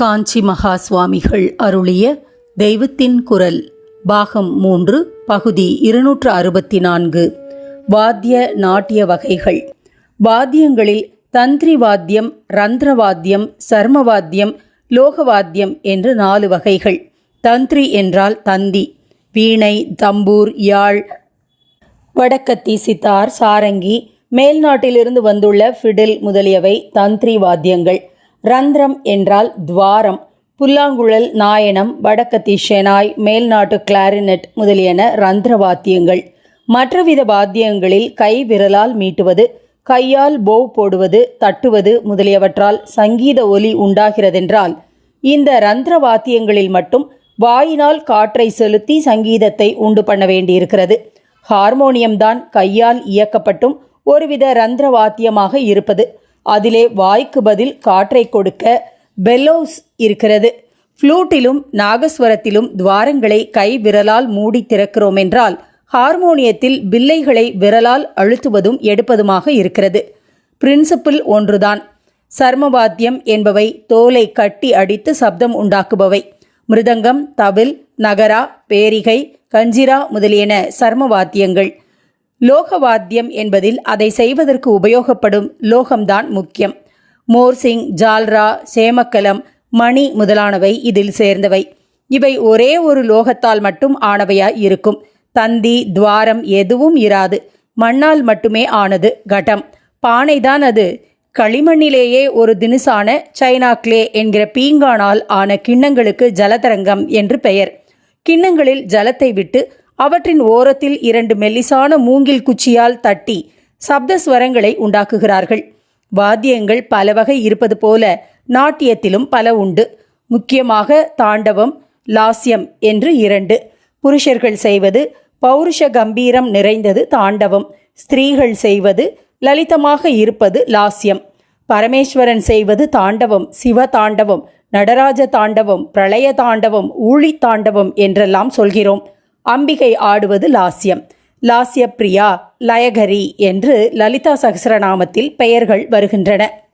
காஞ்சி மகா சுவாமிகள் அருளிய தெய்வத்தின் குரல் பாகம் மூன்று பகுதி இருநூற்று அறுபத்தி நான்கு. வாத்திய நாட்டிய வகைகள். வாத்தியங்களில் தந்திரி வாத்தியம் ரந்திரவாத்தியம் சர்மவாத்தியம் லோகவாத்தியம் என்று நாலு வகைகள். தந்திரி என்றால் தந்தி வீணை தம்பூர் யாழ் வடக்கத்தி சித்தார் சாரங்கி மேல்நாட்டிலிருந்து வந்துள்ள ஃபிடில் முதலியவை தந்திரி வாத்தியங்கள். ரந்திரம் என்றால் துவாரம் புல்லாங்குழல் நாயனம் வடக்கத்தி ஷெனாய் மேல்நாட்டு கிளாரினெட் முதலியன ரந்திர வாத்தியங்கள். மற்றவித வாத்தியங்களில் கை விரலால் மீட்டுவது கையால் போவ் போடுவது தட்டுவது முதலியவற்றால் சங்கீத ஒலி உண்டாகிறதென்றால் இந்த ரந்திர வாத்தியங்களில் மட்டும் வாயினால் காற்றை செலுத்தி சங்கீதத்தை உண்டு பண்ண வேண்டியிருக்கிறது. ஹார்மோனியம் தான் கையால் இயக்கப்பட்டும் ஒருவித ரந்திர வாத்தியமாக இருப்பது. அதிலே வாய்க்கு பதில் காற்றை கொடுக்க பெல்லோஸ் இருக்கிறது. ஃப்ளூட்டிலும் நாகஸ்வரத்திலும் துவாரங்களை கை விரலால் மூடி திறக்கிறோம் என்றால் ஹார்மோனியத்தில் பில்லைகளை விரலால் அழுத்துவதும் எடுப்பதுமாக இருக்கிறது. பிரின்சிபிள் ஒன்றுதான். சர்மவாத்தியம் என்பவை தோலை கட்டி அடித்து சப்தம் உண்டாக்குபவை. மிருதங்கம் தவில் நகரா பேரிகை கஞ்சிரா முதலியன சர்மவாத்தியங்கள். லோகவாத்தியம் என்பதில் அதை செய்வதற்கு உபயோகப்படும் லோகம்தான் முக்கியம். மோர்சிங் ஜால்ரா சேமக்கலம் மணி முதலானவை இதில் சேர்ந்தவை. இவை ஒரே ஒரு லோகத்தால் மட்டும் ஆனவையாய் இருக்கும். தந்தி துவாரம் எதுவும் இராது. மண்ணால் மட்டுமே ஆனது கடம் பானைதான் அது. களிமண்ணிலேயே ஒரு தினுசான சைனா கிளே என்கிற பீங்கானால் ஆன கிண்ணங்களுக்கு ஜலதரங்கம் என்று பெயர். கிண்ணங்களில் ஜலத்தை விட்டு அவற்றின் ஓரத்தில் இரண்டு மெல்லிசான மூங்கில் குச்சியால் தட்டி சப்த ஸ்வரங்களை உண்டாக்குகிறார்கள். வாத்தியங்கள் பல வகை இருப்பது போல நாட்டியத்திலும் பல உண்டு. முக்கியமாக தாண்டவம் லாஸ்யம் என்று இரண்டு. புருஷர்கள் செய்வது பௌருஷ கம்பீரம் நிறைந்தது தாண்டவம். ஸ்திரீகள் செய்வது லலிதமாக இருப்பது லாஸ்யம். பரமேஸ்வரன் செய்வது தாண்டவம் சிவ தாண்டவம் நடராஜ தாண்டவம் பிரளய தாண்டவம் ஊழி தாண்டவம் என்றெல்லாம் சொல்கிறோம். அம்பிகை ஆடுவது லாஸ்யம். லாஸ்ய பிரியா லயகரி என்று லலிதா சகசரநாமத்தில் பெயர்கள் வருகின்றன.